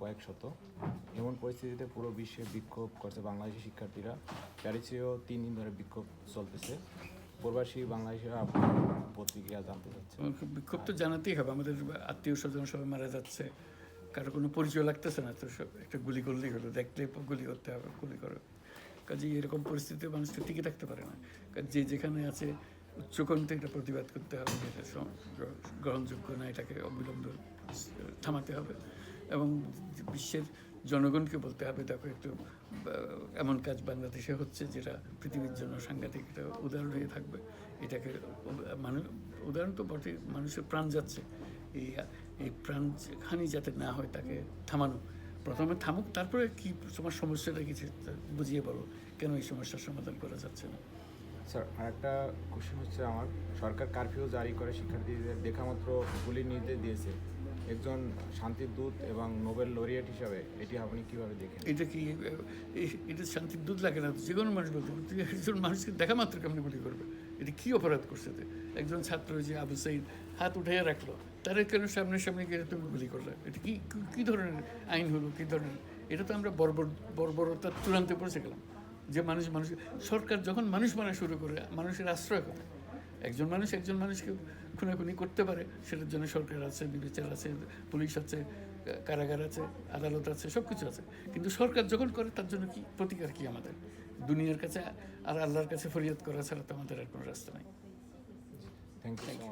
কয়েক শত এমন পরিস্থিতিতে পুরো বিশ্বে বিক্ষোভ করছে বাংলাদেশি শিক্ষার্থীরা। প্যারিসেও তিন দিন ধরে বিক্ষোভ চলতেছে। প্রবাসী বাংলাদেশিরা প্রতিক্রিয়া জানতে চাচ্ছে বিক্ষোভ তো জানাতেই হবে। আমাদের আত্মীয় স্বজন সবাই মারা যাচ্ছে। কারও কোনো পরিচয় লাগতেছে না, তো সব একটা গুলি করলেই হলো। দেখলে গুলি করতে হবে, গুলি করো। কাজে এরকম পরিস্থিতিতে মানুষ তো টিকে থাকতে পারে না। যে যেখানে আছে, উচ্চকণ্ঠে এটা প্রতিবাদ করতে হবে। এটা গ্রহণযোগ্য না, এটাকে অবিলম্বে থামাতে হবে। এবং বিশ্বের জনগণকে বলতে হবে, দেখো একটু এমন কাজ বাংলাদেশে হচ্ছে যেটা পৃথিবীর জন্য সাংঘাতিক একটা উদাহরণ হয়ে থাকবে। এটাকে মানুষ, উদাহরণ তো বটে মানুষের প্রাণ যাচ্ছে। এই এই প্রাণ হানি যাতে না হয় তাকে থামানো। প্রথমে থামুক, তারপরে কি তোমার সমস্যাটা কিছু বুঝিয়ে বলো। কেন এই সমস্যার সমাধান করা যাচ্ছে না? স্যার, আরেকটা কোশ্চেন হচ্ছে আমার। সরকার কারফিউ জারি করে, শিক্ষার্থীদের দেখামাত্র গুলির নির্দেশ দিয়েছে। একজন শান্তির দূত এবং নোবেল লরিয়েট হিসাবে এটি আপনি কীভাবে দেখেন? এটা কি, এটা শান্তির দূত লাগে না, যে কোনো মানুষ বলতে। তুই একজন মানুষকে দেখা মাত্র কেমনি গুলি করবে? এটা কি অপরাধ করছে? একজন ছাত্র যে আবু সাইদ হাত উঠাইয়া রাখল, তারা কেন সামনে সামনে গিয়ে তুমি গুলি করলে? এটা কি, কি- ধরনের আইন হলো, কি ধরনের? এটা তো আমরা বর্বর, বর্বরতার চূড়ান্তে পৌঁছে গেলাম। যে মানুষ মানুষ, সরকার যখন মানুষ মারা শুরু করে, মানুষের আশ্রয় করে একজন মানুষ একজন মানুষকে খুনাখুনি করতে পারে সেটার জন্য সরকার আছে বিবেচার আছে পুলিশ আছে কারাগার আছে আদালত আছে সব কিছু আছে। কিন্তু সরকার যখন করে তার জন্য কি প্রতিকার কি আমাদের? দুনিয়ার কাছে আর আল্লাহর কাছে ফরিয়াদ করা ছাড়া তো আমাদের আর কোনো রাস্তা নাই। Thank you thank